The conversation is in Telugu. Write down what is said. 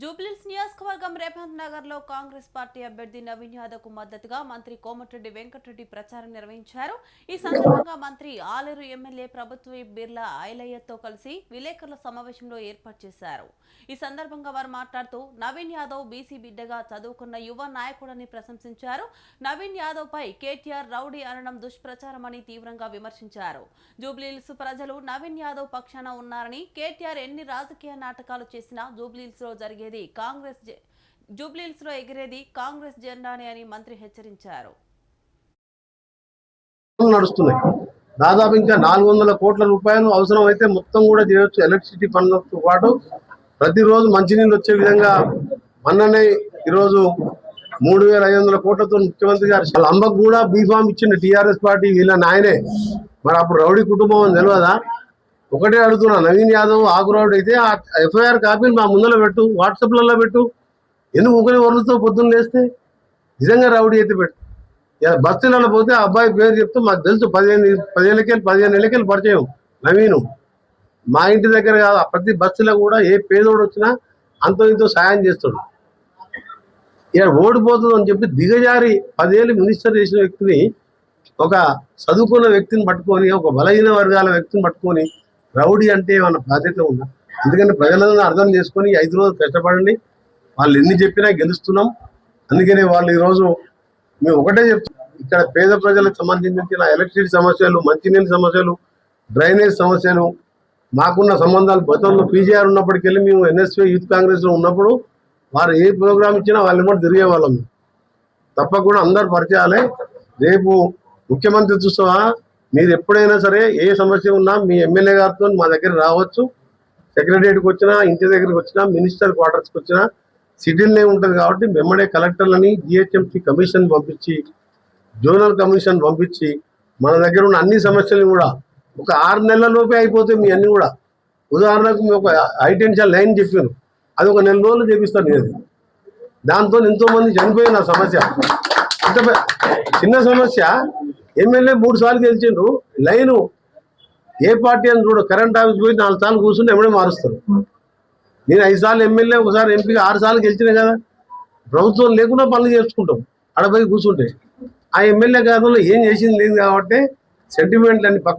జూబ్లీస్ నియోజకవర్గం రేవంత్ నగర్లో కాంగ్రెస్ పార్టీ అభ్యర్థి నవీన్ యాదవ్కు మద్దతుగా మంత్రి కోమటిరెడ్డి వెంకటరెడ్డి ప్రచారం నిర్వహించారు. ఈ సందర్భంగా మంత్రి ఆలేరు ఎమ్మెల్యే ప్రభుత్వ బిర్లా ఐలయ్యతో కలిసి విలేకరుల సమావేశంలో ఏర్పాటు చేశారు. ఈ సందర్భంగా వారు మాట్లాడుతూ నవీన్ యాదవ్ బీసీ బిడ్డగా చదువుకున్న యువ నాయకుడని ప్రశంసించారు. నవీన్ యాదవ్ పై కేటీఆర్ రౌడీ అనడం దుష్ప్రచారమని తీవ్రంగా విమర్శించారు. జూబ్లీల్స్ ప్రజలు నవీన్ యాదవ్ పక్షాన ఉన్నారని కేటీఆర్ ఎన్ని రాజకీయ నాటకాలు చేసినా జూబ్లీల్స్లో ఎగిరేది కాంగ్రెస్ జూబ్లీల్స్లో ఎగిరేది కాంగ్రెస్ జెండానే అని మంత్రి హెచ్చరించారు. నడుస్తున్నాయి దాదాపు ఇంకా నాలుగు వందల కోట్ల రూపాయలు అవసరం అయితే మొత్తం కూడా చేయొచ్చు. ఎలక్ట్రిసిటీ పనులతో పాటు ప్రతిరోజు మంచినీళ్ళు వచ్చే విధంగా మొన్ననే ఈరోజు మూడు వేల ఐదు వందల కోట్లతో ముఖ్యమంత్రి గారు వాళ్ళ అమ్మకు కూడా బీఫామ్ ఇచ్చింది టీఆర్ఎస్ పార్టీ. వీళ్ళ నాయనే. మరి అప్పుడు రౌడీ కుటుంబం అని తెలియదా ఒకటే అడుగుతున్నా నవీన్ యాదవ్ ఆకు రౌడీ అయితే ఆ ఎఫ్ఐఆర్ కాపీని మా ముందర పెట్టు వాట్సాప్లలో పెట్టు. ఎందుకు ఒకరి వరలతో పొద్దున్న లేస్తే? నిజంగా రౌడీ అయితే పెట్టు. బస్సులలో బస్తీలలో పోతే అబ్బాయి పేరు చెప్తే మాకు తెలుసు పదిహేను పదిహేనుకెళ్ళి పదిహేను ఏళ్ళకెళ్ళి పరిచయం నవీను. మా ఇంటి దగ్గర కాదు ప్రతి బస్తీలో కూడా ఏ పేదోడు వచ్చినా అంతో ఇంతో సాయం చేస్తాడు. ఇక్కడ ఓడిపోతుంది అని చెప్పి దిగజారి పదేళ్ళు మినిస్టర్ చేసిన వ్యక్తిని ఒక చదువుకున్న వ్యక్తిని పట్టుకొని ఒక బలహీన వర్గాల వ్యక్తిని పట్టుకొని రౌడీ అంటే ఏమన్నా బాధ్యత ఉందా? ఎందుకంటే ప్రజలందరూ అర్థం చేసుకొని ఐదు రోజులు కష్టపడండి. వాళ్ళు ఎన్ని చెప్పినా గెలుస్తున్నాం. అందుకనే వాళ్ళు ఈరోజు మేము ఒకటే చెప్తున్నాం ఇక్కడ పేద ప్రజలకు సంబంధించిన ఎలక్ట్రిసిటీ సమస్యలు మంచినీళ్ళ సమస్యలు డ్రైనేజ్ సమస్యలు మాకున్న సంబంధాలు గతంలో పీజీఆర్ ఉన్నప్పటికెళ్ళి మేము ఎన్ఎస్పీ యూత్ కాంగ్రెస్లో ఉన్నప్పుడు వారు ఏ ప్రోగ్రామ్ ఇచ్చినా వాళ్ళని కూడా తిరిగే వాళ్ళం తప్పకుండా అందరు పరిచయాలే. రేపు ముఖ్యమంత్రి చూస్తావా? మీరు ఎప్పుడైనా సరే ఏ సమస్య ఉన్నా మీ ఎమ్మెల్యే గారితో మా దగ్గర రావచ్చు. సెక్రటరియట్కి వచ్చినా ఇంటి దగ్గరికి వచ్చినా మినిస్టర్ క్వార్టర్స్కి వచ్చినా సిటీలోనే ఉంటుంది కాబట్టి వెంబడే కలెక్టర్లని జిహెచ్ఎంసీ కమిషన్ పంపించి జోనల్ కమిషన్ పంపించి మన దగ్గర ఉన్న అన్ని సమస్యలు కూడా ఒక ఆరు నెలల లోపే అయిపోతాయి మీ అన్ని కూడా. ఉదాహరణకు మీ ఒక హైటెన్షన్ లైన్ చెప్పాను అది ఒక నెల రోజులు చేపిస్తాను నేను దాంతో ఎంతోమంది చనిపోయిన సమస్య. అంత చిన్న సమస్య. ఎమ్మెల్యే మూడు సార్లు గెలిచిండ్రు లైను ఏ పార్టీ అని చూడు కరెంట్ ఆఫీస్ పోయి నాలుగు సార్లు కూర్చుని ఎమ్మడే మారుస్తారు. నేను ఐదు సార్లు ఎమ్మెల్యే ఒకసారి ఎంపీగా ఆరు సార్లు గెలిచినా కదా. ప్రభుత్వం లేకుండా పనులు చేసుకుంటాం. అడపై కూర్చుంటే. ఆ ఎమ్మెల్యే గతంలో ఏం చేసింది లేదు కాబట్టి సెంటిమెంట్లు అన్ని పక్క